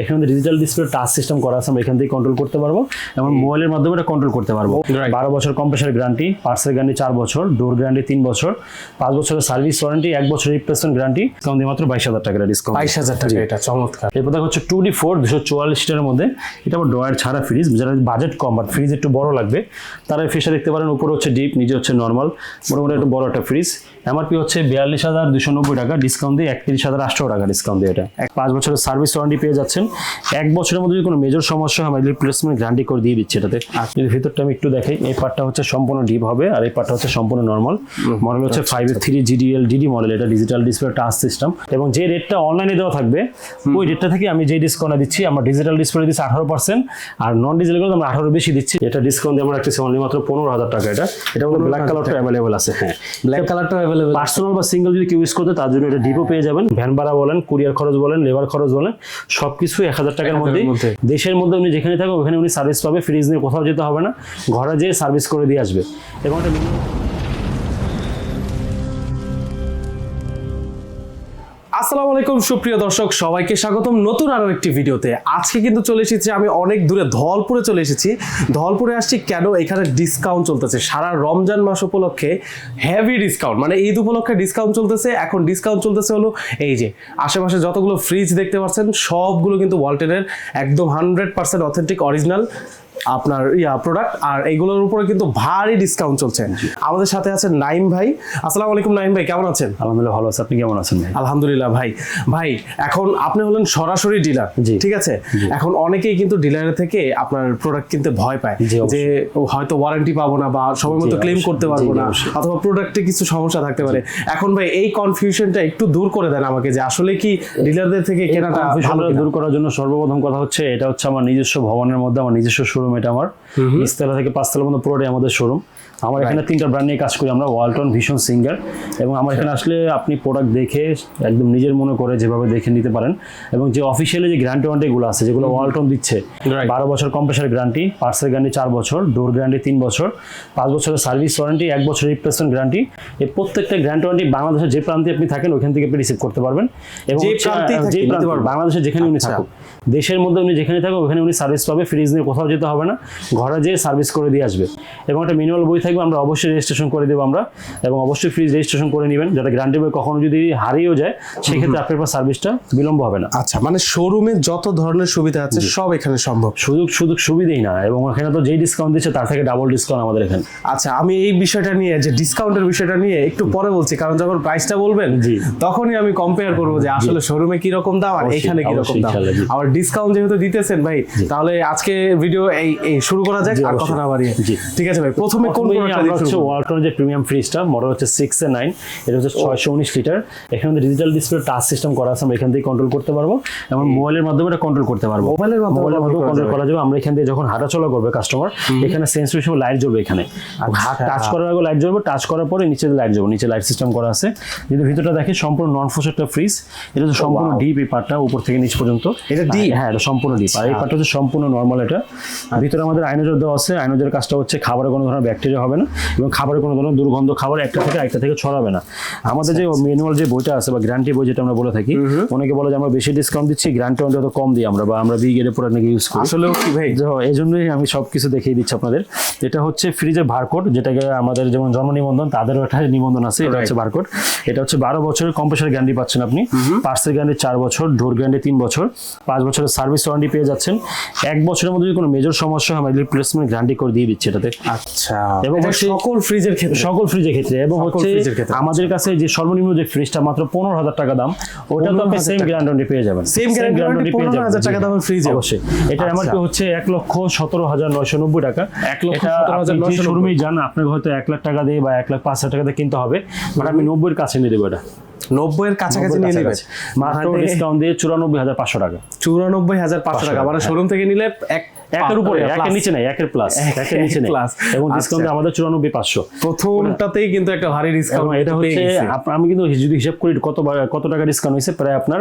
এখানে digital display touch system করা আছে আমরা এখান থেকে কন্ট্রোল করতে পারব এবং মোবাইলের মাধ্যমে এটা কন্ট্রোল করতে পারব। বারো বছর কম্প্রেসার গ্যারান্টি পার্সেল গ্যারান্টি চার বছর ডোর গ্যারান্টি তিন বছর পাঁচ বছরের সার্ভিস ওয়ারেন্টি এক বছর রিপ্লেসমেন্ট গ্যারান্টি ডিসকাউন্ট দিয়ে মাত্র বাইশ হাজার টাকা ডিসকাউন্ট বাইশ হাজার টাকা এটা চমৎকার। এরপর দেখা হচ্ছে টু ডি ফোর দুশো চুয়াল্লিশ লিটারের মধ্যে এটা আবার ড্রয়ার ছাড়া ফ্রিজ যারা বাজেট কম বাট ফ্রিজ একটু বড় লাগবে তারা ফ্রিজটা দেখতে পারেন উপরে হচ্ছে ডিপ নিচে হচ্ছে নর্মাল মোটামুটি একটু বড় একটা ফ্রিজ এমআরপি হচ্ছে বিয়াল্লিশ হাজার দুশো নব্বই টাকা ডিসকাউন্ট দিয়ে একত্রিশ হাজার আটশো টাকা ডিসকাউন্ট দিয়ে এটা। এক পাঁচ বছরের সার্ভিস ওয়ারেন্টি পেয়ে যাচ্ছেন। এক বছরের মধ্যে যদি কোনো মেজর সমস্যা হয় আমরা রিপ্লেসমেন্ট গ্যারান্টি করে দিয়ে দিচ্ছি এটাতে। আর যদি ভিতরটা আমি একটু দেখাই এই পার্টটা হচ্ছে সম্পূর্ণ ডিপ হবে আর এই পার্টটা হচ্ছে সম্পূর্ণ নর্মাল মডেল হচ্ছে five three GDL DD model এটা ডিজিটাল ডিসপ্লে টাচ সিস্টেম এবং যে রেটটা অনলাইনে দেওয়া থাকবে ওই রেটটা থেকে আমি যে ডিসকাউন্ট দিচ্ছি আমরা ডিজিটাল ডিসপ্লে দিচ্ছি আঠারো পার্সেন্ট আর নন ডিজিটাল আমরা আঠারো বেশি দিচ্ছি। এটা ডিসকাউন্ট দিয়ে আমরা অনলি মাত্র পনেরো হাজার টাকা এটা। এটা ব্ল্যাক কালারটা অ্যাভেলেবল আছে হ্যাঁ। ব্ল্যাক কালারটা অ্যাভেলেবেল পার্সোনাল বা সিঙ্গেল যদি কেউ ইউজ করতে তার জন্য এটা ডিপো পেয়ে যাবেন। ভ্যান ভাড়া বলেন কুরিয়ার খরচ বলেন লেবার খরচ বলেন সবকিছু এক হাজার টাকার 1000 মধ্যে মধ্যে। দেশের মধ্যে উনি যেখানে থাকবেন ওখানে উনি সার্ভিস পাবে ফ্রিজ নিয়ে কোথাও যেতে হবে না। ঘরে যেয়ে সার্ভিস করে দিয়ে আসবে। এবং এটা আসসালামু আলাইকুম, সুপ্রিয় দর্শক, সবাইকে স্বাগতম নতুন আরও একটি ভিডিওতে। আজকে কিন্তু চলে এসেছি, আমি অনেক দূরে ধলপুরে চলে এসেছি। ধলপুরে আসছি কেন? এখানে ডিসকাউন্ট চলতেছে। সারা রমজান মাস উপলক্ষে হেভি ডিসকাউন্ট মানে ঈদ উপলক্ষে ডিসকাউন্ট চলতেছে। এখন ডিসকাউন্ট চলতেছে হলো এই যে, আশেপাশে যতগুলো ফ্রিজ দেখতে পাচ্ছেন, সবগুলো কিন্তু ওয়ালটেনের একদম হান্ড্রেড পার্সেন্ট অথেন্টিক অরিজিনাল আপনার ইয়া প্রোডাক্ট আর এইগুলোর উপরে কিন্তু ভারী ডিসকাউন্ট চলছে। আমাদের সাথে আছেন নাইম ভাই। আসসালামু আলাইকুম নাইম ভাই কেমন আছেন? আলহামদুলিল্লাহ ভালো আছে। আপনি কেমন আছেন ভাই? আলহামদুলিল্লাহ ভাই। ভাই এখন আপনি হলেন সরাসরি ডিলার জি। ঠিক আছে? এখন অনেকেই কিন্তু ডিলারের থেকে আপনার প্রোডাক্ট কিনতে ভয় পায় যে হয়তো ওয়ারেন্টি পাবো না বা সময় মতো ক্লেম করতে পারব না অথবা প্রোডাক্টে কিছু সমস্যা থাকতে পারে। এখন ভাই এই কনফিউশনটা একটু দূর করে দেন আমাকে যে আসলে কি ডিলারদের থেকে কেনাটা দূর করার জন্য সর্বপ্রথম কথা হচ্ছে এটা হচ্ছে আমার নিজস্ব ভবনের মধ্যে আমার নিজস্ব শোরুম এটা আমার। নিচতলা থেকে পাঁচতলা পর্যন্ত পুরোটাই আমাদের শোরুম আমার এখানে তিনটা ব্র্যান্ড নিয়ে কাজ করি আমরা ওয়ালটন ভীষণ সিঙ্গার এবং আমার এখানে আসলে আপনি প্রোডাক্ট দেখে একদম নিজের মনে করে যেভাবে দেখে নিতে পারেন এবং যে অফিসিয়ালি যে গ্যারান্টি ওয়ারেন্টিগুলো আছে যেগুলো ওয়ালটন দিচ্ছে বারো বছর কম্প্রেসার গ্যারান্টি পার্সেল গ্যারান্টি চার বছর ডোর গ্যারান্টি তিন বছর পাঁচ বছরের সার্ভিস ওয়ারেন্টি এক বছর রিপ্লেসমেন্ট গ্যারান্টি এই প্রত্যেকটা গ্যারান্টি ওয়ারেন্টি বাংলাদেশের যে প্রান্তে আপনি থাকেন ওখান থেকে আপনি রিসিভ করতে পারবেন। এবং যে হচ্ছে, প্রান্তেই আহ, থাকেন, যে নিতে প্রান্তে, বাংলাদেশে যেখানে উনি আচ্ছা। দেশের মধ্যে উনি যেখানে থাকবে ওখানে উনি সার্ভিস পাবে ফ্রিজ নিয়ে কোথাও যেতে হবে না। ঘরে যেয়ে সার্ভিস করে দিয়ে আসবে। এবং একটা মিনিমাল বই থাকবে আমরা অবশ্যই রেজিস্ট্রেশন করে দেবো আমরা। এবং অবশ্যই ফ্রিজ রেজিস্ট্রেশন করে নেবেন যাতে গ্যারান্টি বই কখনো যদি হারিয়েও যায় সেক্ষেত্রে আপনার পর সার্ভিসটা বিলম্ব হবে না। আচ্ছা মানে শোরুমে যত ধরনের সুবিধা আছে সব এখানে সম্ভব। সুযোগ সুযোগ সুবিধেই না। এবং এখানে তো যেই ডিসকাউন্ট দিচ্ছে তার থেকে ডাবল ডিসকাউন্ট আমাদের এখানে। আচ্ছা আমি এই বিষয়টা নিয়ে যে ডিসকাউন্টের বিষয়টা নিয়ে একটু পরে বলছি কারণ যখন প্রাইসটা বলবেন। তখনই আমি কম্পেয়ার করব যে আসলে শোরুমে কি রকম দাম আর এখানে কি রকম অবশ্যই, দাম। আবার ডিসকাউন্ট যেহেতু দিতেছেন ভাই তাহলে আজকে ভিডিও এই এই শুরু করা যাক আর কথা না বাড়িয়ে। ঠিক আছে ভাই প্রথমে কোন প্রোডাক্টটা আমরা হচ্ছে? ওয়ালটনের যে প্রিমিয়াম ফ্রিজটা মডেল হচ্ছে সিক্স এ নাইন এটা হচ্ছে ছয়শো উনিশ লিটার এখানে ডিজিটাল ডিসপ্লে টাচ সিস্টেম করা আছে আমরা এখান থেকে কন্ট্রোল করতে পারব। এবং মোবাইলের মাধ্যমে এটা কন্ট্রোল করতে পারব। মোবাইলের মাধ্যমে কন্ট্রোল করা যাবে। আমরা এখান থেকে যখন হাঁটাচলা করবে কাস্টমার এখানে সেন্সর হিসেবে লাইট জ্বলবে এখানে। হাত টাচ করার আগে লাইট জ্বলবে টাচ করার পরে নিচে লাইট জ্বলবে নিচে লাইট সিস্টেম করা আছে। যদি ভিতরটা দেখে সম্পূর্ণ নন ফোর্স একটা ফ্রিজ এটা হচ্ছে সম্পূর্ণ ডিপ এই পার্টটা উপর থেকে নিচ পর্যন্ত। এটা হ্যাঁ এটা সম্পূর্ণ ডিপ আর এই পার্টটা হচ্ছে সম্পূর্ণ নর্মাল এটা। ভিতরে আমাদের আইনোজর দেওয়া আছে। আইনোজের কাজটা হচ্ছে খাবারে কোনো ধরনের ব্যাকটেরিয়া হবে না এবং খাবারে কোনো ধরনের দুর্গন্ধ খাবার একটা থেকে একটা থেকে ছড়াবে না। আমাদের যে ম্যানুয়াল যে বইটা আছে বা গ্যারান্টি বই যেটা আমরা বলে থাকি অনেকে বলে যে আমরা বেশি ডিসকাউন্ট দিচ্ছি গ্যারান্টি অন্তত কম দিই আমরা বা আমরা বি গ্রেডের প্রোডাক্ট নাকি ইউজ করি। আসলেও কি ভাই? এই জন্যই আমি সব কিছু দেখিয়ে দিচ্ছি আপনাদের। এটা হচ্ছে ফ্রিজের বারকোড যেটাকে আমাদের যেমন জন্ম নিবন্ধন তাদেরও একটা নিবন্ধন আছে এটা হচ্ছে বারকোড এটা হচ্ছে বারো বছরের কম্প্রেসার গ্যারান্টি পাচ্ছেন আপনি। পার্সেল গ্যারান্টি চার বছর ডোর গ্যারান্টি তিন বছর পাঁচ বছরের সার্ভিস ওয়ারেন্টি পেয়ে যাচ্ছেন। এক বছরের মধ্যে যদি কোনো মেজর সমস্যা হয় আমরা রিপ্লেসমেন্ট গ্যারান্টি করে দিয়ে দিচ্ছি এটাতে। আচ্ছা। এবং সকল ফ্রিজের ক্ষেত্রে? সকল ফ্রিজের ক্ষেত্রে। এবং হচ্ছে আমাদের কাছে যে সর্বনিম্ন যে ফ্রিজটা মাত্র পনেরো হাজার টাকা দাম ওটা তো আপনি সেম। গ্যারান্টি পেয়ে যাবেন। Guarantee guarantee পেয়ে যাবেন। 15,000 টাকা দামের এ? অবশ্যই। এটা আমার আচ্ছা। হচ্ছে এক লক্ষ সতেরো হাজার নয়শো নব্বই টাকা। এক লক্ষ 17,990 আপনি যে শোরুমেই যান আপনাকে হয়তো এক লাখ টাকা দিয়ে বা এক লাখ পাঁচ হাজার টাকা দিয়ে কিনতে হবে মানে আমি নব্বইয়ের কাছে নিয়ে দেবো এটা। নব্বই এর কাছাকাছি নিয়ে নেবে। মাত্র ডিসকাউন্ট দিয়ে চুরানব্বই হাজার পাঁচশো টাকা। চুরানব্বই হাজার পাঁচশো টাকা। মানে। শোরুম থেকে নিলে এক একের উপরে একের নিচে নাই একের প্লাস এক- একের নিচে নাই। plus। এবং ডিসকাউন্ট আচ্ছা। আমাদের চুরানব্বই পাঁচশো। প্রথমটাতেই কিন্তু একটা ভারী ডিসকাউন্ট এটা হচ্ছে আমি কিন্তু যদি হিসাব করি কত কত টাকা ডিসকাউন্ট হয়েছে? প্রায় আপনার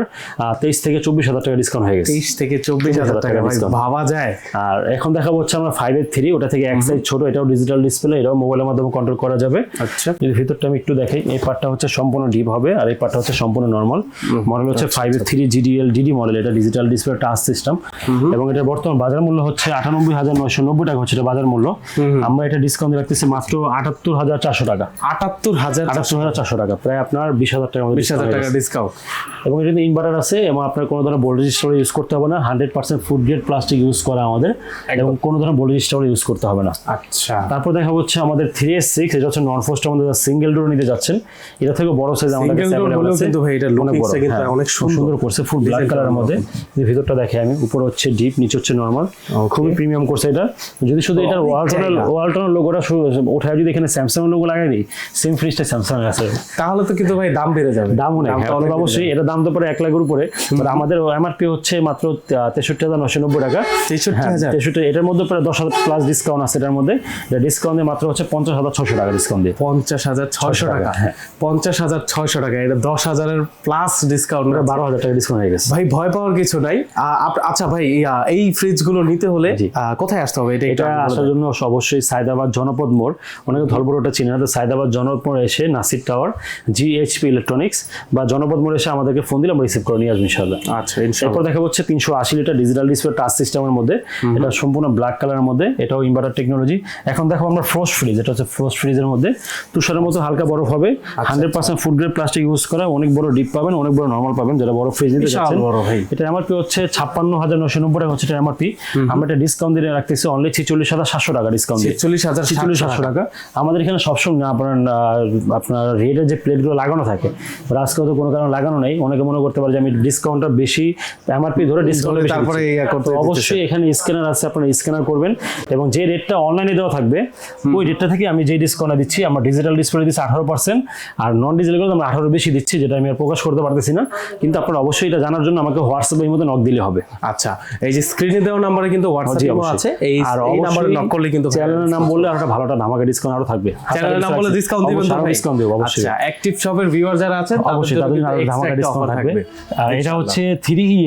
তেইশ থেকে চব্বিশ হাজার টাকা ডিসকাউন্ট হয়ে গেছে। তেইশ থেকে চব্বিশ হাজার টাকা ভাই ভাবা যায়। আর এখন দেখা হচ্ছে আমরা ফাইভ এর থ্রি ওটা থেকে এক সাইজ ছোট এটাও ডিজিটাল ডিসপ্লে এটাও মোবাইলের মাধ্যমে কন্ট্রোল করা যাবে। আচ্ছা। যদি ভিতরটা আমি একটু দেখাই এই পার্টটা হচ্ছে সম্পূর্ণ ডিপ হবে আর এই পার্টটা হচ্ছে সম্পূর্ণ নর্মাল মডেল হচ্ছে আচ্ছা, ফাইভ এর থ্রি জিডিএল ডিডি মডেল এটা ডিজিটাল ডিসপ্লে টাচ সিস্টেম এবং এটা বর্তমান বাজার মূল্য হচ্ছে আটানব্বই হাজার নয়শো নব্বই টাকা হচ্ছে এটা বাজার মূল্য। আমরা এটা ডিসকাউন্ট রাখতেছি মাত্র আটাত্তর হাজার চারশো টাকা। আটাত্তর হাজার আটাত্তর হাজার চারশো টাকা প্রায় আপনার বিশ হাজার মধ্যে বিশ হাজার টাকা ডিসকাউন্ট এবং এটা ইনভার্টার আছে এবং আপনার কোনো ধরনের ভোল্টেজ স্টোর ইউজ করতে হবে না hundred percent food grade plastic use করা আমাদের এবং কোনো ধরনের ভোল্টেজ স্টোর ইউজ করতে হবে না। আচ্ছা। তারপর দেখা হচ্ছে আমাদের থ্রি এস সিক্স এটা হচ্ছে নন ফোস্ট আমাদের সিঙ্গেল ডোর নিতে যাচ্ছেন। এটা থেকে বড় সাইজ আমাদের কাছে door আছে। কিন্তু ভাই এটার অনেক বড়, টা কিন্তু হ্যাঁ, অনেক সুন্দর। করছে ফুল ব্ল্যাক কালারের মধ্যে। ভিতরটা দেখে আমি উপরে হচ্ছে ডিপ নিচে হচ্ছে নর্মাল. খুবই প্রিমিয়াম করছে এটা। যদি শুধু অনেক ওয়ালটনের ওয়ালটনের লোগোটা ওঠায় যদি এখানে স্যামসাং লোগো লাগাই দিই সেম ফ্রিজটা স্যামসাং আছে। তাহলে তো কিন্তু ভাই দাম বেড়ে যাবে। দাম অনেক হ্যাঁ, অবশ্যই এটা দাম তো পরে এক লাখের উপরে আমাদের এমআরপি হচ্ছে মাত্র তেষট্টি হাজার নশো নব্বই টাকা। তেষট্টি হাজার? তেষট্টি এটার মধ্যে প্রায় দশ হাজার প্লাস ডিসকাউন্ট আছে এটার মধ্যে। ডিসকাউন্ট দিয়ে মাত্র হচ্ছে পঞ্চাশ হাজার ছশো টাকা ডিসকাউন্ট দিয়ে। পঞ্চাশ হাজার ছয়শো টাকা, হ্যাঁ। পঞ্চাশ হাজার ছয়শো টাকা এটা দশ হাজারের প্লাস ডিসকাউন্ট বারো হাজার টাকা ডিসকাউন্ট হয়ে গেছে। ভাই ভয় পাওয়ার কিছু নাই। আচ্ছা ভাই এই ফ্রিজগুলো নিতে হলে কোথায় আসতে হবে? এটা এটা আসার জন্য অবশ্যই সায়দাবাদ জনপদ মোড়। অনেকে ধলবড়টা চিনে না তো সায়দাবাদ জনপদ মোড় এসে নাসির টাওয়ার জিএইচপি ইলেকট্রনিক্স বা জনপদ মোড় এসে আমাদেরকে ফোন দিলে আমরা রিসিভ করে নিয়ে আসব ইনশাল্লাহ আচ্ছা ইনশাআল্লাহ। এরপর দেখা হচ্ছে তিনশো আশি লিটার ডিজিটাল ডিসপ্লে টাচ সিস্টেমের মধ্যে। এটা সম্পূর্ণ ব্ল্যাক কালারের মধ্যে এটাও ইনভার্টার টেকনোলজি এখন দেখো আমরা ফ্রোস্ট ফ্রিজ এটা হচ্ছে ফ্রোস্ট ফ্রিজের মধ্যে। তুষারের মতো হালকা বরফ হবে। Hundred percent food grade plastic use করা অনেক বড় ডিপ পাবেন অনেক বড় নর্মাল পাবেন। যেটা বড় ফ্রিজ নিতে ভাই। এটা এমআরপি হচ্ছে ছাপ্পান্ন হাজার নশো নব্বই টাকা হচ্ছে এটা এমআরপি আমরা এটা ডিসকাউন্ট দিয়ে রাখতেছি অনলি ছিচল্লিশ হাজার সাতশো টাকা ডিসকাউন্ট ছেচল্লিশ হাজার ছিচল্লিশ সাতশো টাকা। আমাদের এখানে সবসময় আপনার আপনার রেডের যে প্লেটগুলো লাগানো থাকে আজকে তো কোনো কারণে লাগানো নেই। অনেকে মনে করতে পারে যে আমি ডিসকাউন্টটা বেশি এমআরপি ধরে ডিসকাউন্ট তারপরে। অবশ্যই এখানে স্ক্যানার আছে আপনারা স্ক্যানার করবেন। এবং যে রেটটা অনলাইনে দেওয়া থাকবে ওই রেটটা থেকে আমি যে ডিসকাউন্ট দিচ্ছি আমরা ডিজিটাল ডিসপ্লে দিচ্ছি আঠারো পার্সেন্ট আর নন ডিজিটাল আমরা আঠারো বেশি দিচ্ছি যেটা আমি আর প্রকাশ করতে পারতেছি না। কিন্তু আপনারা অবশ্যই এটা জানার জন্য আমাকে হোয়াটসঅ্যাপ হোয়াটসঅ্যাপের মধ্যে নক দিলে হবে। আচ্ছা এই যে স্ক্রিনে দেওয়া নাম্বারে কিন্তু জি, হোয়াটসঅ্যাপ অবশ্যই। আছে। এই আর এই নাম্বারে অবশ্যই নক করলে কিন্তু চ্যানেলের নাম বললে আর একটা ভালো একটা ধামাকা ডিসকাউন্ট আরও থাকবে। চ্যানেলের নাম বলে ডিসকাউন্ট দিবেন তো ডিসকাউন্ট দেবো অবশ্যই। আচ্ছা অ্যাক্টিভ শপের ভিউয়ার যারা আছেন অবশ্যই তাদের জন্য আরও ধামাকা ডিসকাউন্ট থাকবে। আর এটা হচ্ছে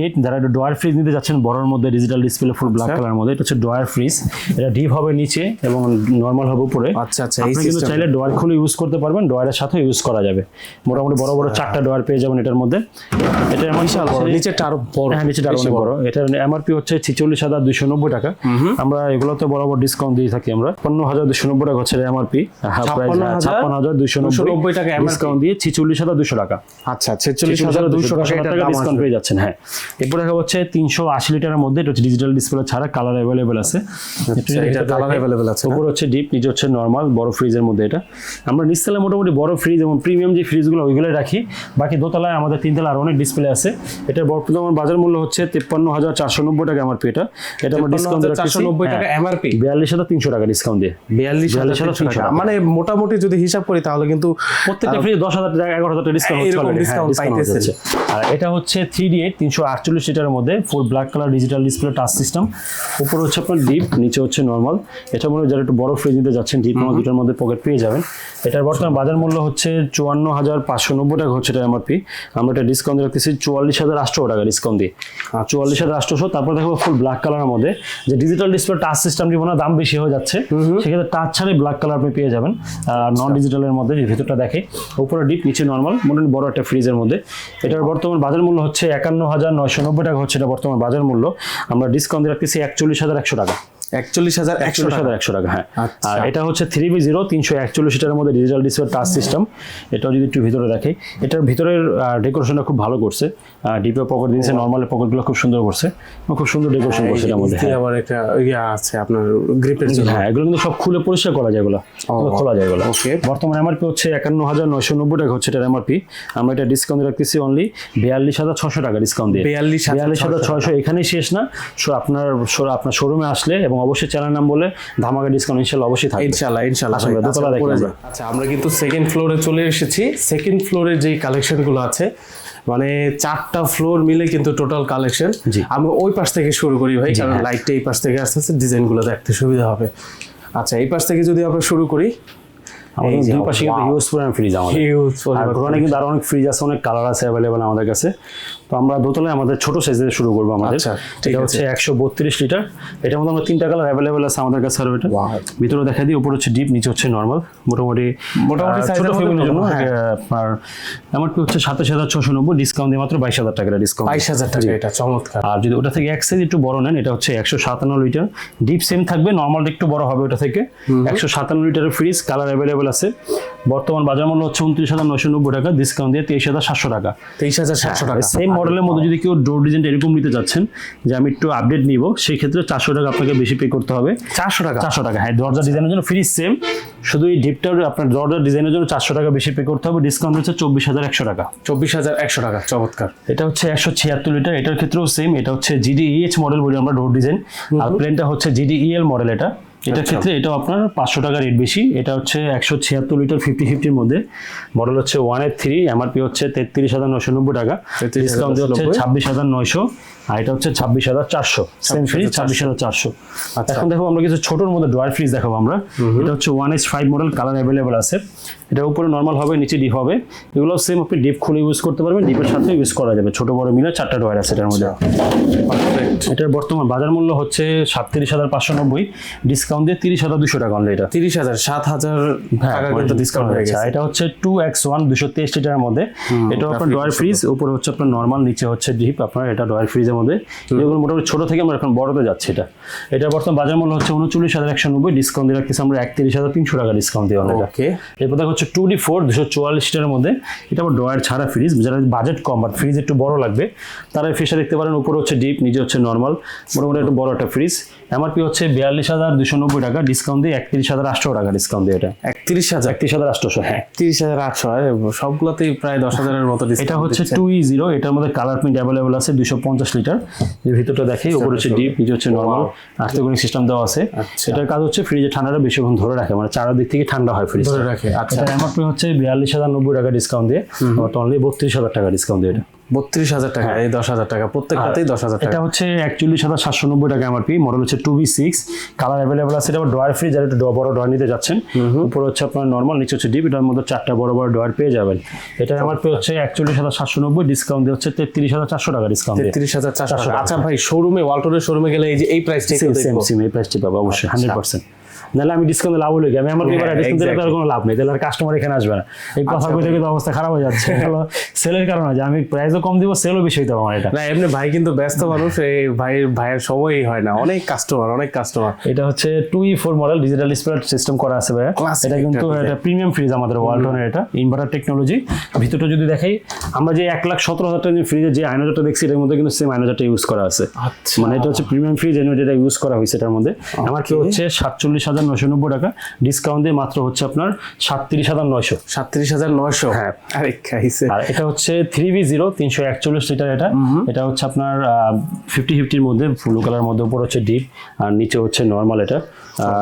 এইট যারা ডোয়ার ফ্রিজ নিতে যাচ্ছেন বড়র মধ্যে ডিজিটাল ডিসপ্লে ফুল ব্ল্যাক আচ্ছা। কালার মধ্যে এটা হচ্ছে ডোয়ার ফ্রিজ এটা ডিপ হবে নিচে এবং নর্মাল হবে উপরে। আচ্ছা, আচ্ছা, এই আপনি কিন্তু চাইলে ডোয়ার খুলে ইউজ করতে পারবেন ডোয়ারের সাথে ইউজ করা যাবে। মোটামুটি বড় বড় চারটা ডোয়ার পেয়ে যাবেন এটার মধ্যে। এটা এমন বিশাল বড় নিচেরটা আরও বড়। হ্যাঁ নিচেটা আরও বড়। এটা এমআরপি হচ্ছে হাজার নব্বই টাকা। আমরা এগুলোতে বরাবর ডিসকাউন্ট দিয়ে থাকি আমরা। পনেরো হাজার দুশো নব্বই টাকা হচ্ছে এমআরপি ছাপ্পান্ন হাজার দুইশো 290 নব্বই টাকা ডিসকাউন্ট দিয়ে ছিচল্লিশ হাজার দুশো টাকা। আচ্ছা ছেচল্লিশ হাজার দুশো টাকা ডিসকাউন্ট পেয়ে যাচ্ছেন হ্যাঁ। এরপর দেখা হচ্ছে তিনশো আশি লিটারের মধ্যে এটা হচ্ছে ডিজিটাল ডিসপ্লে ছাড়া কালার অ্যাভেলেবেল আছে। আচ্ছা, কালার অ্যাভেলেবেল আছে উপর হচ্ছে ডিপ নিচে হচ্ছে নর্মাল বড় ফ্রিজের মধ্যে এটা। আমরা নিচতলায় মোটামুটি বড় ফ্রিজ এবং প্রিমিয়াম যে ফ্রিজগুলো ওইগুলোই রাখি। বাকি দোতলায় আমাদের তিনতলা আর অনেক ডিসপ্লে আছে। এটার বর্তমান বাজার মূল্য হচ্ছে তিপ্পান্ন হাজার চারশো নব্বই টাকা আমার এটা। এটা ডিসকাউন্ট চারশো নব্বই টাকা এমআরপি বিয়াল্লিশ হাজার তিনশো টাকা ডিসকাউন্ট দিয়ে। বিয়াল্লিশ হাজার 42,300 তিনশো টাকা। মানে মোটামুটি যদি হিসাব করি তাহলে কিন্তু প্রত্যেকটা ফ্রিজে দশ হাজার টাকা এগারো হাজার ডিসকাউন্ট এরকম হ্যাঁ। আর এটা হচ্ছে থ্রি ডি এইট তিনশো আটচল্লিশ লিটারের মধ্যে full black colour digital display touch system উপরে হচ্ছে আপনার ডিপ নিচে হচ্ছে নর্মাল এটা মনে হয় যারা একটু বড় ফ্রিজ নিতে যাচ্ছেন ডিপ আমার দুটার মধ্যে পকেট পেয়ে যাবেন। এটার বর্তমান বাজার মূল্য হচ্ছে চুয়ান্ন হাজার পাঁচশো নব্বই টাকা হচ্ছে এটা এমআরপি আমরা এটা ডিসকাউন্ট রাখতেছি চুয়াল্লিশ হাজার আটশো টাকা ডিসকাউন্ট দিয়ে। আর চুয়াল্লিশ হাজার আটশোশো তারপর দেখো ফুল ব্ল্যাক কালারের মধ্যে। যে ডিজিটাল ডিসপ্লে টাচ সিস্টেম দিব না দাম বেশি হয়ে যাচ্ছে। সেক্ষেত্রে টাচ ছাড়াই ব্ল্যাক কালার আপনি পেয়ে যাবেন। আর নন ডিজিটালের মধ্যে যে ভিতরটা দেখে। উপরে ডিপ নিচে নর্মাল মোটামুটি বড় একটা ফ্রিজের মধ্যে। এটার বর্তমান বাজার মূল্য হচ্ছে একান্ন হাজার নয়শো নব্বই টাকা হচ্ছে এটা বর্তমান বাজার মূল্য। আমরা ডিসকাউন্ট রাখতেছি একচল্লিশ হাজার একশো টাকা। একচল্লিশ হাজার একচল্লিশ হাজার একশো টাকা হ্যাঁ। আচ্ছা। আর এটা হচ্ছে থ্রি বি জিরো তিনশো একচল্লিশ লিটারের মধ্যে ডিজিটাল ডিসপ্লে টাচ সিস্টেম এটাও যদি একটু ভিতরে রাখে এটার ভিতরের ডেকোরেশনটা খুব ভালো করছে। ডিপে পকেট দিয়েছে নর্মাল পকেটগুলো খুব সুন্দর করছে। খুব সুন্দর ডেকোরেশন করছে এটার মধ্যে হ্যাঁ। আবার একটা ইয়ে আছে আপনার গ্রিপের জন্য। হ্যাঁ এগুলো কিন্তু সব খুলে পরিষ্কার করা যায় এগুলো। খোলা যায় এগুলো। বর্তমানে এমআরপি হচ্ছে একান্ন হাজার নয়শো নব্বই টাকা হচ্ছে এটার এমআরপি আমরা এটা ডিসকাউন্ট রাখতেছি অনলি বিয়াল্লিশ হাজার ছশো টাকা ডিসকাউন্ট দিয়ে। 42,600 বিয়াল্লিশ হাজার ছয়শো এখানেই শেষ না। So আপনার আপনার শোরুমে আসলে এবং অবশ্যই চ্যানেল নাম বলে ধামাকা ডিসকাউন্ট ইনশাল্লাহ অবশ্যই থাকবে। ইনশাল্লাহ ইনশাল্লাহ দোতলা দেখি। আচ্ছা আমরা কিন্তু সেকেন্ড ফ্লোরে চলে এসেছি। সেকেন্ড ফ্লোরে যেই কালেকশনগুলো আছে মানে চারটা ফ্লোর মিলে কিন্তু টোটাল কালেকশন আমি ওই পাশ থেকে শুরু করি ভাই কারণ হ্যাঁ। লাইটটা এই পাশ থেকে আস্তে আস্তে ডিজাইনগুলো দেখতে সুবিধা হবে। আচ্ছা এই পাশ থেকে যদি আমরা শুরু করি আমাদের দুই পাশে কিন্তু. হিউজ পরিমাণ ফ্রিজ আমাদের। পরিমাণ কিন্তু আরও অনেক ফ্রিজ আছে অনেক কালার আছে অ্যাভেলেবেল আমাদের কাছে। তো আমরা দোতলায় আমাদের ছোট সাইজে শুরু করব আমাদের। আচ্ছা, এটা হচ্ছে একশো বত্রিশ লিটার এটার মধ্যে আমরা তিনটা কালার অ্যাভেলেবেল আছে আমাদের কাছে আরও এটা। ভিতরে দেখা দিই উপর হচ্ছে ডিপ নিচে হচ্ছে নর্মাল মোটামুটি মোটামুটি ছোট ফ্যামিলির জন্য হ্যাঁ। আপনার আমার কি হচ্ছে সাতাশ হাজার ছশো নব্বই ডিসকাউন্ট দিয়ে মাত্র বাইশ হাজার টাকা ডিসকাউন্ট বাইশ হাজার টাকা এটা চমৎকার। আর যদি ওটা থেকে এক সাইজ একটু বড় নেন এটা হচ্ছে একশো সাতান্ন লিটার ডিপ সেম থাকবে নর্মাল একটু বড় হবে ওটা থেকে। একশো সাতান্ন লিটারের ফ্রিজ কালার অ্যাভেলেবেল আছে। বর্তমান বাজার মূল্য হচ্ছে উনত্রিশ হাজার নশো নব্বই টাকা ডিসকাউন্ট দিয়ে তেইশ হাজার সাতশো টাকা। তেইশ হাজার সাতশো টাকা। সেম মডেলের মধ্যে যদি কেউ ডোর ডিজাইনটা এরকম নিতে চাচ্ছেন যে আমি একটু আপডেট নিব সেই ক্ষেত্রে চারশো টাকা আপনাকে বেশি পে করতে হবে। চারশো টাকা? চারশো টাকা হ্যাঁ দরজা ডিজাইনের জন্য ফ্রিজ সেম শুধু এই ডিপটার আপনার দরজার ডিজাইনের জন্য চারশো টাকা বেশি পে করতে হবে ডিসকাউন্ট হচ্ছে চব্বিশ হাজার একশো টাকা। চব্বিশ হাজার একশো টাকা চমৎকার। এটা হচ্ছে একশো ছিয়াত্তর লিটার এটার ক্ষেত্রেও সেম এটা হচ্ছে জিডিইএইচ মডেল বলি আমরা ডোর ডিজাইন আর প্লেনটা হচ্ছে জিডিইএল মডেল এটা। এটার আচ্ছা। ক্ষেত্রে এটা আপনার পাঁচশো টাকা রেট বেশি। এটা হচ্ছে একশো ছিয়াত্তর লিটার ফিফটি ফিফটির মধ্যে। মডেল হচ্ছে ওয়ানের থ্রি এমআরপি হচ্ছে তেত্রিশ হাজার নয়শো নব্বই টাকা। 33,990 ডিসকাউন্ট হচ্ছে ছাব্বিশ হাজার নয়শো। আর এটা হচ্ছে ছাব্বিশ হাজার চারশো। সেম ফ্রিজ ছাব্বিশ হাজার চারশো। আচ্ছা। এখন দেখো আমরা কিছু ছোটোর মধ্যে ড্রয়ার ফ্রিজ দেখাবো আমরা। এটা হচ্ছে one S five model colour available আছে। এটা উপরে নর্মাল হবে নিচে ডিপ হবে। এগুলো সেম আপনি ডিপ খুলে ইউজ করতে পারবেন ডিপের সাথে ইউজ করা যাবে। ছোট বড় মিলে চারটা ড্রয়ার আছে এটার মধ্যে। এটার বর্তমান বাজার মূল্য হচ্ছে সাতত্রিশ হাজার পাঁচশো নব্বই। ডিসকাউন্ট দিয়ে তিরিশ হাজার দুশো টাকা অনলি এটা তিরিশ হাজার সাত হাজার ডিসকাউন্ট হয়ে আচ্ছা, গেছে এটা হচ্ছে টু এক্স ওয়ান দুশো তেইশ লিটারের মধ্যে। এটা আপনার ডয়ার ফ্রিজ উপরে হচ্ছে আপনার নর্মাল নিচে হচ্ছে ডিপ আপনার এটা ডয়ার মধ্যে এগুলো মোটামুটি ছোট থেকে আমরা এখন বড়তে যাচ্ছে এটা। এটা বর্তমান বাজার মূল্য হচ্ছে উনচল্লিশ হাজার একশো নব্বই ডিসকাউন্ট দিয়ে রাখতেছি আমরা একত্রিশ হাজার তিনশো টাকা ডিসকাউন্ট দিয়ে এটা। ওকে এরপর দেখা হচ্ছে টু ডি ফোর দুশো চুয়াল্লিশ টার মধ্যে। এটা আবার ডয়ার ছাড়া ফ্রিজ যারা বাজেট কম বাট ফ্রিজ একটু বড় লাগবে তারা ফ্রিজটা দেখতে পারেন উপরে হচ্ছে ডিপ নিচে হচ্ছে নর্মাল মোটামুটি একটু বড় একটা ফ্রিজ এমআরপি হচ্ছে বিয়াল্লিশ হাজার দুশো নব্বই টাকা ডিসকাউন্ট দিয়ে একত্রিশ হাজার আটশো টাকা ডিসকাউন্ট দিয়ে এটা। একত্রিশ হাজার? একত্রিশ হাজার আটশোশো হ্যাঁ। তিরিশ হাজার আটশো সবগুলোতেই প্রায় দশ হাজারের মতো এটা হচ্ছে টু ই জিরো এটার মধ্যে কালার প্রিন্ট অ্যাভেলেবল আছে দুশো পঞ্চাশ লিটার এর ভিতরটা দেখে উপরে হচ্ছে ডিপ নিচে হচ্ছে নর্মাল আর্থিক সিস্টেম দেওয়া আছে। আচ্ছা। এটার কাজ হচ্ছে ফ্রিজে ঠান্ডাটা বেশিক্ষণ ধরে রাখে মানে চারদিক থেকে ঠান্ডা হয় ফ্রিজ ধরে রাখে আচ্ছা। এমআরপি হচ্ছে বিয়াল্লিশ হাজার নব্বই টাকা ডিসকাউন্ট দিয়ে অনলি বত্রিশ হাজার টাকা ডিসকাউন্ট দিয়ে এটা। বত্রিশ হাজার টাকা এই দশ হাজার টাকা প্রত্যেকটাতেই দশ হাজার এটা হচ্ছে একচল্লিশ হাজার সাতশো নব্বই টাকা এমআরপি মডেল হচ্ছে two B six colour available আছে এটা ডোয়ার ফ্রিজ আর একটু বড় ডোয়ার নিতে যাচ্ছেন উপরে হচ্ছে আপনার নর্মাল নিচে হচ্ছে ডিপ এটার মধ্যে চারটা বড় বড় ডোয়ার পেয়ে যাবেন। এটা এমআরপি হচ্ছে একচল্লিশ হাজার সাতশো নব্বই ডিসকাউন্ট দিয়ে হচ্ছে তেত্রিশ হাজার চারশো টাকা ডিসকাউন্ট তেত্রিশ হাজার চারশো। আচ্ছা ভাই শোরুমে ওয়ালটনের শোরুমে গেলে এই যে এই প্রাইসটা সেম সেম সেম এই প্রাইসটি পাবো অবশ্যই হান্ড্রেড পার্সেন্ট নাহলে আমি ডিসকাউন্ট লাভ হলো আমি আমার হ্যাঁ, ডিসকাউন্ট দিলে তো আর exactly. কোনো লাভ নেই তাহলে আর কাস্টমার এখানে আসবে না। এই কথা বলতে কিন্তু অবস্থা খারাপ হয়ে যাচ্ছে। সেলের কারণে যে আমি প্রাইসও কম দিব সেলও বেশি হইতে আমার এটা। না এমনি ভাই কিন্তু ব্যস্ত মানুষ এই ভাই ভাইয়ের সময়ই হয় না। অনেক কাস্টমার অনেক কাস্টমার এটা হচ্ছে two E four model digital display system করা আছে Classic এটা কিন্তু এটা প্রিমিয়াম ফ্রিজ আমাদের ওয়ালটনের এটা ইনভার্টার টেকনোলজি ভিতরটা যদি দেখাই আমরা যে এক লাখ সতেরো হাজার টাকা ফ্রিজে যে আয়নাজারটা দেখছি এটার মধ্যে কিন্তু সেম আয়নাজারটা ইউজ করা আছে। আচ্ছা। মানে এটা হচ্ছে প্রিমিয়াম ফ্রিজ এনে যেটা ইউজ করা হয়েছে এটার মধ্যে। আমার কি হচ্ছে সাতচল্লিশ হাজার নশো নব্বই টাকা। ডিসকাউন্ট দিয়ে মাত্র হচ্ছে আপনার সাতত্রিশ হাজার নয়শো। সাতত্রিশ হাজার নয়শো? হ্যাঁ। আরে আর এটা হচ্ছে থ্রি বি জিরো তিনশো একচল্লিশ লিটার এটা। এটা হচ্ছে আপনার ফিফটি ফিফটির মধ্যে ব্লু কালার মধ্যে উপর হচ্ছে ডিপ আর নিচে হচ্ছে নর্মাল এটা।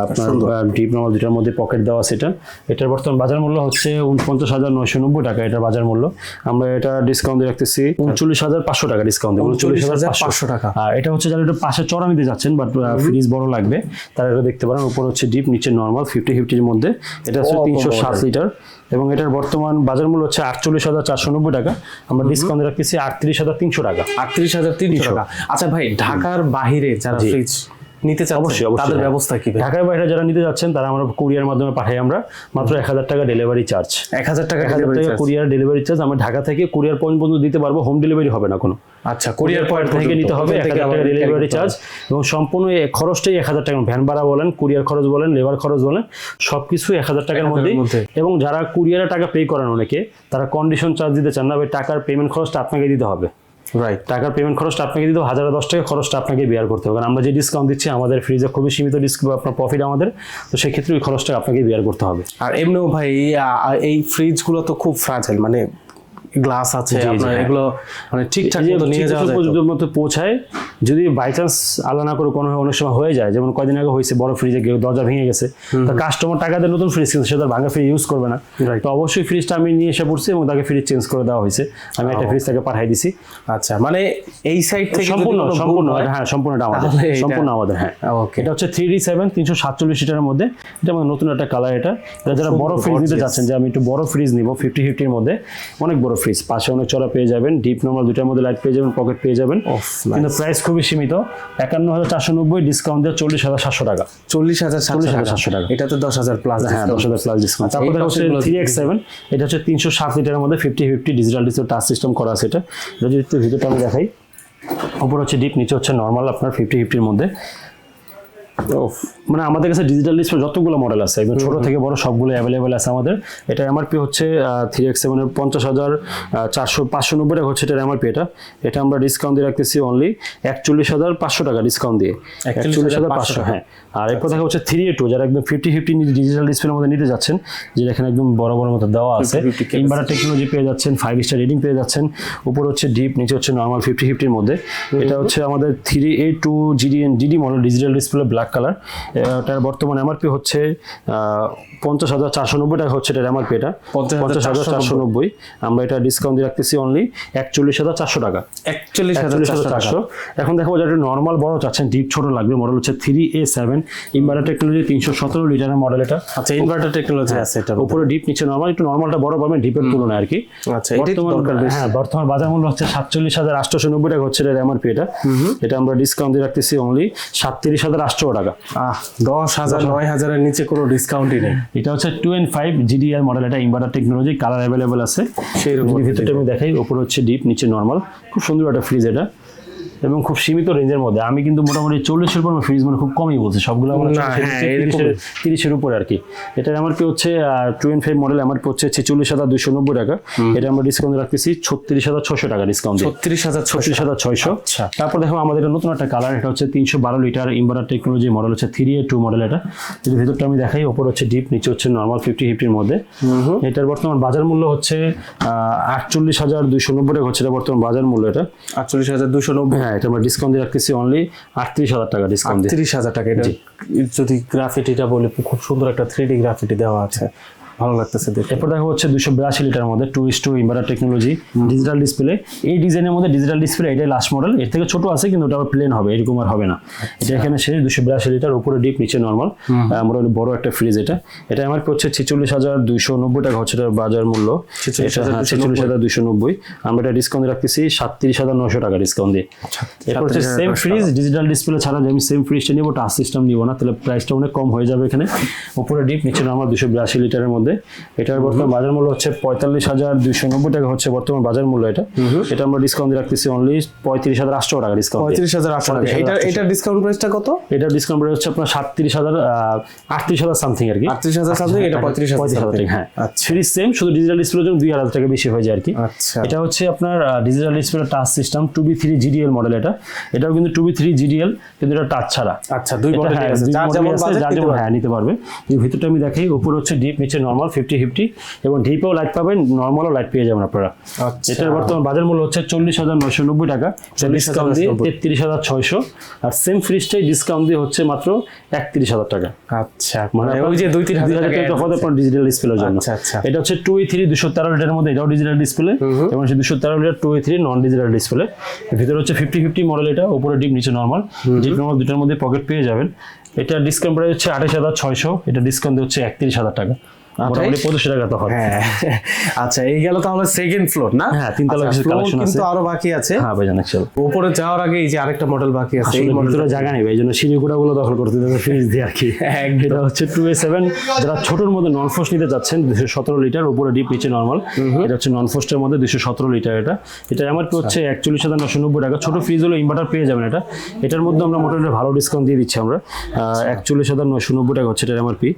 আপনার ডিপ নর্মাল দুটার মধ্যে পকেট দেওয়া সেটা এটার বর্তমান বাজার মূল্য হচ্ছে উনপঞ্চাশ হাজার নয়শো নব্বই টাকা এটার বাজার মূল্য। আমরা এটা ডিসকাউন্ট দিয়ে রাখতেছি উনচল্লিশ হাজার পাঁচশো টাকা ডিসকাউন্ট দিয়ে উনচল্লিশ হাজার পাঁচশো। টাকা। আর এটা হচ্ছে যারা একটু পাশে চড়া নিতে যাচ্ছেন বাট ফ্রিজ বড় লাগবে তারা এটা দেখতে পারেন উপর হচ্ছে ডিপ নিচে নর্মাল ফিফটি ফিফটির মধ্যে। এটা হচ্ছে তিনশো সাত লিটার এবং এটার বর্তমান বাজার মূল্য হচ্ছে আটচল্লিশ হাজার চারশো নব্বই টাকা। আমরা ডিসকাউন্ট রাখতেছি আটত্রিশ হাজার তিনশো টাকা। আটত্রিশ হাজার তিনশো টাকা। আচ্ছা ভাই ঢাকার বাহিরে যারা ফ্রিজ নিতে চাচ্ছে অবশ্যই, অবশ্যই, তাদের। ব্যবস্থা কি ঢাকার বাইরে যারা নিতে যাচ্ছেন তারা আমরা কুরিয়ার মাধ্যমে পাঠাই আমরা। মাত্র এক হাজার টাকা ডেলিভারি চার্জ এক হাজার টাকা এক হাজার টাকা charge। কুরিয়ার ডেলিভারি চার্জ আমরা ঢাকা থেকে কুরিয়ার পয়েন্ট পর্যন্ত দিতে পারব হোম ডেলিভারি হবে না কোনো। আচ্ছা কুরিয়ার পয়েন্ট থেকে নিতে হবে এক হাজার ডেলিভারি চার্জ এবং সম্পূর্ণ খরচটাই এক হাজার টাকা ভ্যান ভাড়া বলেন কুরিয়ার খরচ বলেন লেবার খরচ বলেন সবকিছু এক হাজার টাকার মধ্যেই। মধ্যে। এবং যারা কুরিয়ারে টাকা পে করেন অনেকে তারা কন্ডিশন চার্জ দিতে চান না টাকার পেমেন্ট খরচটা আপনাকে দিতে হবে। রাইট টাকার পেমেন্ট খরচটা আপনাকে দিতে হবে হাজার দশ টাকা খরচটা আপনাকে বেয়ার করতে হবে। কারণ আমরা যে ডিসকাউন্ট দিচ্ছি আমাদের ফ্রিজে খুবই সীমিত ডিসকাউন্ট আপনার প্রফিট আমাদের তো সেক্ষেত্রে ওই খরচটা আপনাকে বেয়ার করতে হবে। আর এমনিও ভাই এই ফ্রিজগুলো তো খুব ফ্রাজাইল মানে গ্লাস আছে আপনার হ্যাঁ। এগুলো মানে ঠিকঠাক মতো নিয়ে যাওয়া যায় মতো পৌঁছায় যদি বাই চান্স আল্লাহ না করে কোনো অনেক সময় হয়ে যায়। যেমন কয়দিন আগে হয়েছে বড় ফ্রিজে দরজা ভেঙে গেছে। তো কাস্টমার টাকা দিয়ে নতুন ফ্রিজ কিনছে সে তার ভাঙা ফ্রিজ ইউজ করবে না। তো অবশ্যই ফ্রিজটা আমি নিয়ে এসে পড়ছি এবং তাকে ফ্রিজ চেঞ্জ করে দেওয়া হয়েছে। আমি একটা ফ্রিজ তাকে পাঠিয়ে দিছি। আচ্ছা মানে এই সাইড থেকে সম্পূর্ণ সম্পূর্ণ হয়, হ্যাঁ সম্পূর্ণটা আমাদের সম্পূর্ণ আমাদের হ্যাঁ। ওকে। এটা হচ্ছে থ্রি ডি সেভেন তিনশো সাতচল্লিশ লিটারের মধ্যে। এটা আমাদের নতুন একটা কালার এটা। এটা যারা বড় ফ্রিজ নিতে চাচ্ছেন যে আমি একটু বড় ফ্রিজ নিব ফিফটি ফিফটির মধ্যে অনেক বড় ফ্রিজ পাশে অনেক চড়া পেয়ে যাবেন ডিপ নর্মাল দুটার মধ্যে লাইট পেয়ে যাবেন পকেট পেয়ে যাবেন। কিন্তু প্রাইস খুবই সীমিত। একান্ন হাজার চারশো নব্বই ডিসকাউন্ট দিয়ে চল্লিশ হাজার সাতশো টাকা। চল্লিশ হাজার চল্লিশ হাজার সাতশো টাকা। এটা তো দশ হাজার প্লাস হ্যাঁ দশ হাজার প্লাস ডিসকাউন্ট তারপরে হচ্ছে থ্রি এক্স সেভেন এটা হচ্ছে তিনশো সাত লিটারের মধ্যে fifty fifty digital display touch system করা আছে এটা। এটা যদি একটু ভিডিওটা আমি দেখাই উপর হচ্ছে ডিপ নিচে হচ্ছে নর্মাল আপনার ফিফটি ফিফটির মধ্যে। মানে আমাদের কাছে ডিজিটাল ডিসপ্লে যতগুলো মডেল আছে একদম ছোট থেকে বড় সবগুলো অ্যাভেলেবেল আছে আমাদের। এটা এমআরপি হচ্ছে থ্রি এক্স সেভেনের পঞ্চাশ হাজার চারশো পাঁচশো নব্বই টাকা হচ্ছে এটার এমআরপি এটা। এটা আমরা ডিসকাউন্ট দিয়ে রাখতেছি অনলি একচল্লিশ হাজার পাঁচশো টাকা ডিসকাউন্ট দিয়ে। একচল্লিশ হাজার পাঁচশো হ্যাঁ। আর এরপর দেখা হচ্ছে থ্রি এ টু যারা একদম ফিফটি ফিফটি ডিজিটাল ডিসপ্লের মধ্যে নিতে যাচ্ছেন যেটা এখানে একদম বড় বড় মতো দেওয়া আছে। 50 capacity। ইনভার্টার টেকনোলজি পেয়ে যাচ্ছেন ফাইভ স্টার রেটিং পেয়ে যাচ্ছেন উপর হচ্ছে ডিপ নিচে হচ্ছে নর্মাল ফিফটি ফিফটির মধ্যে। এটা হচ্ছে আমাদের three A two GD DD model digital display black colour. এটার বর্তমান এমআরপি হচ্ছে পঞ্চাশ হাজার চারশো নব্বই টাকা হচ্ছে এটার এমআরপি এটা। 50,490 পঞ্চাশ হাজার চারশো নব্বই। আমরা এটা ডিসকাউন্ট দিয়ে রাখতেছি অনলি একচল্লিশ হাজার চারশো টাকা। একচল্লিশ হাজার চারশো। এখন দেখো যারা নর্মাল বড় চাচ্ছেন ডিপ ছোট লাগবে মডেল হচ্ছে three A seven inverter technology তিনশো সতেরো লিটারের মডেল এটা। আচ্ছা ইনভার্টার টেকনোলজি আছে এটা উপরে ডিপ নিচে নর্মাল একটু নর্মালটা বড় পাবেন ডিপের তুলনায় আর কি। আচ্ছা হ্যাঁ বর্তমান বাজার মূল্য হচ্ছে সাতচল্লিশ হাজার আটশোশো নব্বই টাকা হচ্ছে এর এমআরপি এটা। এটা আমরা ডিসকাউন্ট দিয়ে রাখতেছি অনলি সাতত্রিশ হাজার আটশো টাকা। আহ দশ হাজার নয় হাজারের নিচে কোনো ডিসকাউন্টই নেই। এটা হচ্ছে two and five GDR model এটা ইনভার্টার টেকনোলজি কালার অ্যাভেলেবেল আছে। সেই রকম ভিতরটা আমি দেখাই ওপর হচ্ছে ডিপ নিচে নর্মাল খুব সুন্দর একটা ফ্রিজ এটা। এবং খুব সীমিত রেঞ্জের মধ্যে। আমি কিন্তু মোটামুটি চল্লিশের উপর ফ্রিজ মানে খুব কমই বলছি। সবগুলো আমার হ্যাঁ। তিরিশের উপরে আর কি। এটা আমার কি হচ্ছে টু এন ফাইভ মডেল আমার হচ্ছে ছেচল্লিশ হাজার দুশো নব্বই টাকা। এটা আমরা ডিসকাউন্ট রাখতেছি ছত্রিশ হাজার ছশো টাকা ডিসকাউন্ট ছত্রিশ হাজার ছত্রিশ হাজার ছয়শো। আচ্ছা। তারপর দেখো আমাদের নতুন একটা কালার এটা হচ্ছে তিনশো বারো লিটার ইনভার্টার টেকনোলজি মডেল হচ্ছে থ্রি এ টু মডেল এটা। যদি ভিতরটা আমি দেখাই ওপর হচ্ছে ডিপ নিচে হচ্ছে নর্মাল ফিফটি ফিফটির মধ্যে। এটার বর্তমান বাজার মূল্য হচ্ছে আটচল্লিশ হাজার দুইশো নব্বই টাকা হচ্ছে এটা বর্তমান বাজার মূল্য এটা। আটচল্লিশ হাজার দুশো নব্বই। হ্যাঁ এটা আমরা ডিসকাউন্ট দিয়ে রাখতেছি অনলি আটত্রিশ হাজার টাকা ডিসকাউন্ট দিয়ে। তিরিশ হাজার টাকা এটা যদি গ্রাফিটিটা বলি খুব সুন্দর একটা থ্রি ডি গ্রাফিটি দেওয়া আছে। ভালো লাগতেছে দেখে এরপর দেখা হচ্ছে দুশো বিরাশি লিটার মধ্যে two is two inverter technology digital display এই ডিজাইনের মধ্যে ডিজিটাল ডিসপ্লে এটাই লাস্ট মডেল এর থেকে ছোট আছে কিন্তু ওটা আবার প্লেন হবে এরকম আর হবে না। এটা এখানে শেষ দুশো বিরাশি লিটার উপরে ডিপ নিচে নর্মাল মোটামুটি বড় একটা ফ্রিজ এটা। এটা আমার হচ্ছে ছেচল্লিশ হাজার দুইশো নব্বই টাকা হচ্ছে বাজার মূল্য। ছেচল্লিশ হাজার দুইশো নব্বই। আমরা এটা ডিসকাউন্ট রাখতেছি সাতত্রিশ হাজার নশো টাকা ডিসকাউন্ট দিয়ে। এরপর হচ্ছে সেম ফ্রিজ ডিজিটাল ডিসপ্লে ছাড়া যে আমি সেম ফ্রিজটা নিবো টাচ সিস্টেম নিবো না তাহলে প্রাইসটা অনেক কম হয়ে যাবে এখানে। উপরে ডিপ নিচে নর্মাল দুশো বিরাশি লিটারের মধ্যে এটার বর্তমান বাজার মূল্য হচ্ছে পঁয়তাল্লিশ হাজার দুইশো নব্বই টাকা হচ্ছে বর্তমান বাজার মূল্য এটা। এটা আমরা ডিসকাউন্ট দিয়ে রাখতেছি অনলি পঁয়ত্রিশ হাজার আটশো টাকা ডিসকাউন্ট পঁয়ত্রিশ হাজার আটশো টাকা। এটা এটা ডিসকাউন্ট প্রাইসটা কত? এটা ডিসকাউন্ট রেট হচ্ছে আপনার সাতত্রিশ হাজার আটত্রিশ হাজার সামথিং আর কি। 38,000 something, এটা 35,000 পঁয়ত্রিশ হাজার টাকা হ্যাঁ। আচ্ছা। সিরিজ সেম শুধু ডিজিটাল ডিসপ্লের জন্য দুই হাজার টাকা বেশি হয়ে যায় আর কি। আচ্ছা। এটা হচ্ছে আপনার digital display touch system two B three GDL model এটা। এটাও কিন্তু টু বি থ্রি জিডিএল কিন্তু এটা টাচ ছাড়া। আচ্ছা দুই মডেল হ্যাঁ, আছে। যার যেমন বাজেট হ্যাঁ নিতে পারবে। এই ভিতরটা আমি দেখাই উপর হচ্ছে ডিপ নিচে নর্মাল ফিফটি ফিফটি এবং ডিপেও লাইট পাবেন নর্মালও লাইট পেয়ে যাবেন আপনারা। আচ্ছা। এটার বর্তমান বাজার মূল্য হচ্ছে চল্লিশ হাজার নয়শো নব্বই টাকা 40,990 ডিসকাউন্ট দিয়ে তেত্রিশ হাজার ছয়শো আর সেম ফ্রিজটাই ডিসকাউন্ট দিয়ে হচ্ছে মাত্র একত্রিশ হাজার টাকা। আচ্ছা। মানে ওই যে দুই তিন হাজার টাকা আপনার ডিজিটাল ডিসপ্লের জন্য। আচ্ছা, আচ্ছা। এটা হচ্ছে টু ই থ্রি দুশো তেরো লিটারের মধ্যে এটাও ডিজিটাল ডিসপ্লে এবং দুশো তেরো litre two E three non digital display ভিতরে হচ্ছে ফিফটি ফিফটি মডেল এটা উপরে ডিপ নিচে নর্মাল ডিপ নর্মাল দুটার মধ্যে পকেট পেয়ে যাবেন। এটা ডিসকাউন্ট প্রাইস হচ্ছে আঠাশ হাজার ছয়শো এটা ডিসকাউন্ট হচ্ছে একত্রিশ হাজার টাকা। মোটামুটি পঁচিশ টাকা তফাৎ। হ্যাঁ আচ্ছা এই গেল তাহলে সেকেন্ড ফ্লোর না? হ্যাঁ, তিনতলা আচ্ছা, কিছু floor collection কিন্তু আরও বাকি আছে। হ্যাঁ ভাই জানাক উপরে যাওয়ার আগে এই যে আরেকটা মডেল বাকি আছে এই আসলে জায়গা নেই ভাই, এই জন্য সিঁড়িগুড়া গুলো দখল করতে দেবে ফ্রিজ দিয়ে আর কি। এটা হচ্ছে টু এ সেভেন যারা ছোটোর মধ্যে নন ফোস্ট নিতে যাচ্ছেন দুশো সতেরো লিটার উপরে ডিপ নিচে নর্মাল এটা হচ্ছে নন ফোস্টের মধ্যে দুশো সতেরো লিটার এটা। এটা আমার কি হচ্ছে একচল্লিশ হাজার নশো নব্বই টাকা। ছোটো ফ্রিজ হলো ইনভার্টার পেয়ে যাবেন এটা। এটার মধ্যে আমরা মোটামুটি ভালো ডিসকাউন্ট দিয়ে দিচ্ছি আমরা। একচল্লিশ হাজার নশো নব্বই টাকা হচ্ছে এটা আমার পি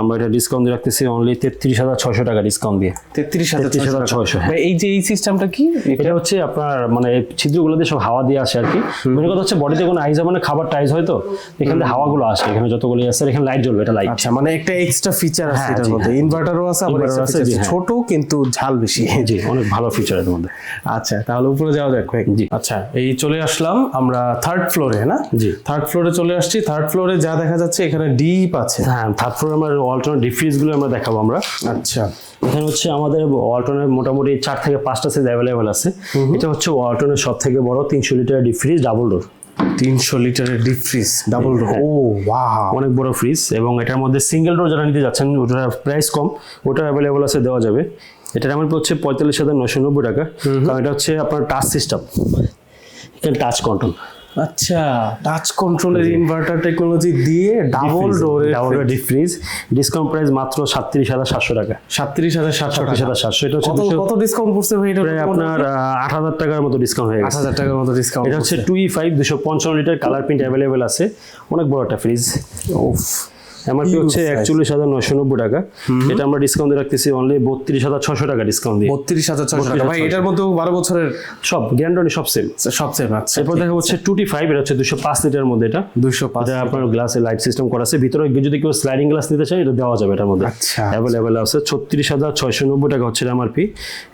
আমরা এটা ডিসকাউন্ট দিয়ে রাখতেছি অনলি তেত্রিশ হাজার ছয়শো টাকা ডিসকাউন্ট দিয়ে। তেত্রিশ হাজার 33,600 হ্যাঁ। এই যে এই সিস্টেমটা কি? এটা হচ্ছে আপনার মানে ছিদ্রগুলো দিয়ে সব হাওয়া দিয়ে আসে আর কি। মেন কথা হচ্ছে বডিতে কোনো আইজ মানে খাবার টাইজ হয় তো এখান থেকে হাওয়াগুলো আসে। এখানে যতগুলো আছে এখানে লাইট জ্বলবে এটা লাইট আচ্ছা মানে একটা এক্সট্রা ফিচার আছে হ্যাঁ, এটার মধ্যে। হ্যাঁ। ইনভার্টারও আছে আবার আছে। হ্যাঁ। ছোট কিন্তু ঝাল বেশি। জি অনেক ভালো ফিচার এর মধ্যে। আচ্ছা তাহলে উপরে যাওয়া যাক জি। আচ্ছা এই চলে আসলাম আমরা থার্ড ফ্লোরে না? জি। থার্ড ফ্লোরে চলে আসছি। থার্ড ফ্লোরে যা দেখা যাচ্ছে এখানে ডিপ আছে। হ্যাঁ থার্ড ফ্লোর আমার অল্টারনেট ডিফ্রিজগুলো আমরা দেখাবো আমরা। আচ্ছা। এখানে হচ্ছে আমাদের অল্টনের মোটামুটি চার থেকে পাঁচটা সাইজ অ্যাভেলেবেল আছে। এটা হচ্ছে অল্টনের সব থেকে বড় তিনশো litre deep fridge double door তিনশো লিটারের ডিপ ফ্রিজ ডাবল হ্যাঁ। ও ওয়াও অনেক বড় ফ্রিজ এবং এটার মধ্যে সিঙ্গেল ডোর যারা নিতে যাচ্ছেন ওটার প্রাইস কম ওটা অ্যাভেলেবেল আছে দেওয়া যাবে। এটার আমার হচ্ছে পঁয়তাল্লিশ হাজার নশো নব্বই টাকা। কারণ এটা হচ্ছে আপনার টাচ সিস্টেম এখানে টাচ কন্ট্রোল আচ্ছা টাচ কন্ট্রোলের ইনভার্টার টেকনোলজি দিয়ে ডাবল ডোরের double door deep fridge discount price মাত্র সাতত্রিশ হাজার সাতশো টাকা। সাতত্রিশ হাজার সাতশো সাতত্রিশ টাকা হাজার সাতশো এটা হচ্ছে কত ডিসকাউন্ট করছে ভাই? এটা আপনার আট হাজার টাকার মতো ডিসকাউন্ট হয়ে গেছে। হাজার টাকার মতো ডিসকাউন্ট এটা হচ্ছে টু ই ফাইভ দুশো পঞ্চান্ন লিটার কালার প্রিন্ট অ্যাভেলেবেল আছে। অনেক বড় একটা ফ্রিজ এমআরপি হচ্ছে. একচল্লিশ হাজার নয়শো নব্বই টাকা। এটা আমরা ডিসকাউন্ট রাখতেছি অনলি বত্রিশ হাজার ছশো টাকা ডিসকাউন্ট দিয়ে। বত্রিশ হাজার ছয়শো টাকা। ভাই এটার মধ্যেও বারো বছরের সব গ্যান্ডনি সব সেম সবচেয়ে আচ্ছা এরপর দেখা হচ্ছে টু টি ফাইভ এটা হচ্ছে দুশো পাঁচ লিটার মধ্যে এটা। দুইশো পাঁচ এটা আপনার গ্লাসে লাইট সিস্টেম করা আছে। ভিতরে যদি কেউ স্লাইডিং গ্লাস নিতে চায় এটা দেওয়া যাবে এটার মধ্যে। আচ্ছা। অ্যাভেলেবেল আছে ছত্রিশ হাজার ছয়শো নব্বই টাকা হচ্ছে এমআরপি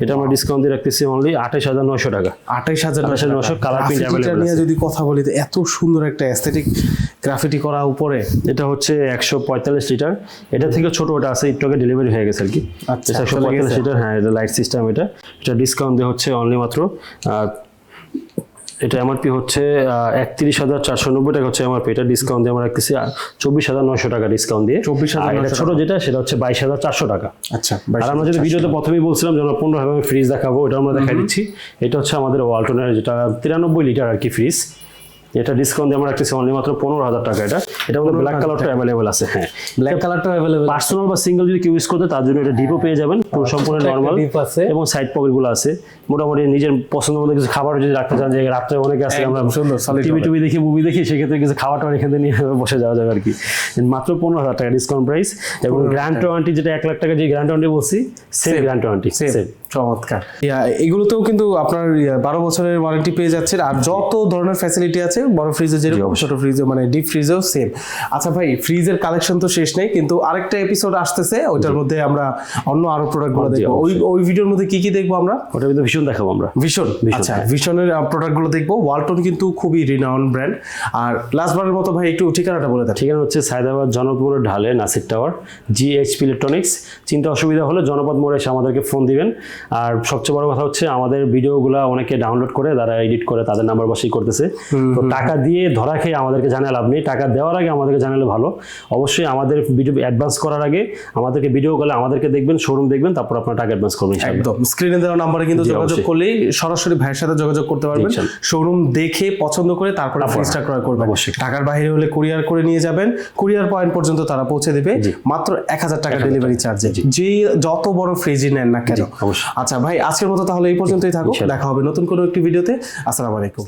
এটা আমরা ডিসকাউন্ট দিয়ে রাখতেছি অনলি আঠাশ হাজার নয়শো টাকা। আঠাইশ হাজার 28,900 colour print গ্রাফিটিটা available নিয়ে আছে। যদি কথা বলি এত সুন্দর একটা অ্যাস্থেটিক গ্রাফিটি করা উপরে। এটা হচ্ছে একশো পঁয়তাল্লিশ লিটার। এটা থেকে ছোট ওটা আছে একটু ডেলিভারি হয়ে গেছে আর কি। আচ্ছা, একশো পঁয়তাল্লিশ লিটার হ্যাঁ এটা লাইট সিস্টেম এটা। এটা ডিসকাউন্ট দিয়ে হচ্ছে অনলি মাত্র এটা এমআরপি হচ্ছে একত্রিশ হাজার চারশো নব্বই টাকা হচ্ছে এমআরপি এটা ডিসকাউন্ট দিয়ে আমরা রাখতেছি চব্বিশ হাজার নয়শো টাকা ডিসকাউন্ট দিয়ে। 24,900 আর এটা ছোট যেটা সেটা হচ্ছে বাইশ হাজার চারশো টাকা। আচ্ছা আর আমরা যেটা ভিডিওতে প্রথমেই বলছিলাম যে আমরা পনেরো হাজার ফ্রিজ দেখাবো এটা আমরা দেখাই দিচ্ছি। এটা হচ্ছে আমাদের ওয়ালটনের যেটা তিরানব্বই লিটার আর কি ফ্রিজ এটা ডিসকাউন্ট দিয়ে আমরা রাখতেছি অনলি মাত্র পনেরো হাজার টাকা এটা। এটা আমাদের ব্ল্যাক কালারটা অ্যাভেলেবেল আছে হ্যাঁ। ব্ল্যাক কালারটা অ্যাভেলেবল পার্সোনাল বা সিঙ্গেল যদি কেউ ইউজ করতে তার জন্য এটা ডিপও পেয়ে যাবেন। পুরো সম্পূর্ণ নর্মাল ডিপ আছে। এবং সাইড পকেটগুলো আছে। মোটামুটি নিজের পছন্দ মধ্যে কিছু খাবার যদি রাখতে চান যে রাত্রে অনেকে আছে আমরা সুন্দর, টিভি। টিভি দেখি মুভি দেখি সেক্ষেত্রে কিছু খাবার টাবার এখানে নিয়ে বসে যাওয়া যাবে আর কি। মাত্র পনেরো হাজার টাকা ডিসকাউন্ট প্রাইস এবং গ্র্যান্ড ওয়ারেন্টি যেটা এক লাখ টাকা যে গ্র্যান্ড ওয়ারেন্টি বলছি সেম গ্র্যান্ড ওয়ারেন্টি সেম চমৎকার। এগুলোতেও কিন্তু আপনার বারো বছরের ওয়ারেন্টি পেয়ে যাচ্ছেন। আর যত ধরনের ফ্যাসিলিটি আছে বড় ফ্রিজে যেরকম ছোট ফ্রিজে মানে ডিপ ফ্রিজেও সেম আচ্ছা ভাই ফ্রিজের কালেকশন তো শেষ নেই কিন্তু আরেকটা এপিসোড আসতেছে ওইটার মধ্যে আমরা অন্য আরও প্রোডাক্টগুলো দেখব। ওই ওই ভিডিওর মধ্যে কি কি দেখব আমরা? ওটা কিন্তু ভীষণ দেখাবো আমরা। ভীষণ আচ্ছা ভীষণের প্রোডাক্টগুলো দেখব। ওয়ালটন কিন্তু খুবই রিনাউন ব্র্যান্ড আর লাস্টবারের মতো ভাই একটু ঠিকানাটা বলে দেন। ঠিকানা হচ্ছে সায়দাবাদ জনপদ মোড়ের ঢালে নাসির টাওয়ার জিএইচপি ইলেকট্রনিক্স চিন্তা অসুবিধা হলে জনপদ মোড়ে এসে আমাদেরকে ফোন দিবেন। আর সবচেয়ে বড় কথা হচ্ছে আমাদের ভিডিওগুলো অনেকে ডাউনলোড করে তারা এডিট করে তাদের নাম্বার বসেই করতেছে। তো টাকা দিয়ে ধরা খেয়ে আমাদেরকে জানালে লাভ নেই। টাকা দেওয়ার আগে আমাদেরকে জানালে ভালো। অবশ্যই আমাদের ভিডিও অ্যাডভান্স করার আগে আমাদেরকে ভিডিও কলে আমাদেরকে দেখবেন শোরুম দেখবেন তারপর আপনার টাকা অ্যাডভান্স করবেন একদম। স্ক্রিনে দেওয়া নাম্বারে কিন্তু যোগাযোগ করলেই সরাসরি ভাইয়ের সাথে যোগাযোগ করতে পারবেন। শোরুম দেখে পছন্দ করে তারপরে ফ্রিজটা ক্রয় করবেন। অবশ্যই। ঢাকার বাইরে হলে কুরিয়ার করে নিয়ে যাবেন। কুরিয়ার পয়েন্ট পর্যন্ত তারা পৌঁছে দেবে। মাত্র এক হাজার টাকা ডেলিভারি চার্জে যে যত বড় ফ্রিজই নেন না কেন অবশ্যই। আচ্ছা ভাই আজকের মতো তাহলে এই পর্যন্তই থাকুক। দেখা হবে নতুন কোনো একটি ভিডিওতে। আসসালামু আলাইকুম।